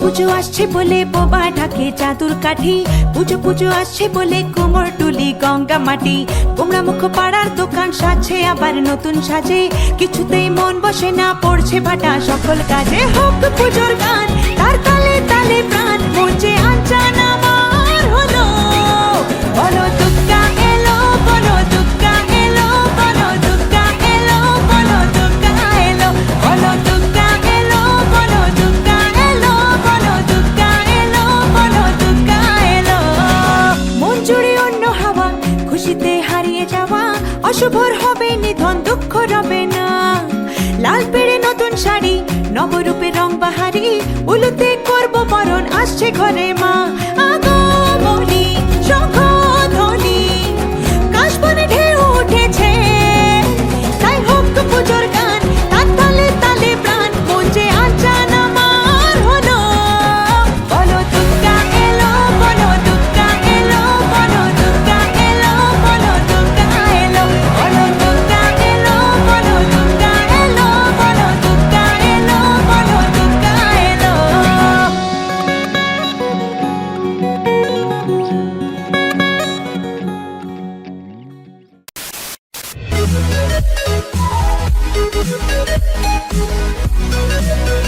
পুজো আসছে বলে বোবা ঢাকে চাদুর কাঠি। পুজো পুজো আসছে বলে কোমর টুলি গঙ্গা মাটি। কোমরা মুখ পাড়ার দোকান সাজছে, আবার নতুন সাজে। কিছুতেই মন বসে না, পড়ছে ভাটা সকল কাজে। হোক পুজোর গান। হারিয়ে যাওয়া, অশুভর হবে, নিধন দুঃখ রবে না। লাল পেড়ে নতুন শাড়ি, নবরূপে রং বাহারি, উলুতে করব বরণ, আসছে ঘরে মা। Música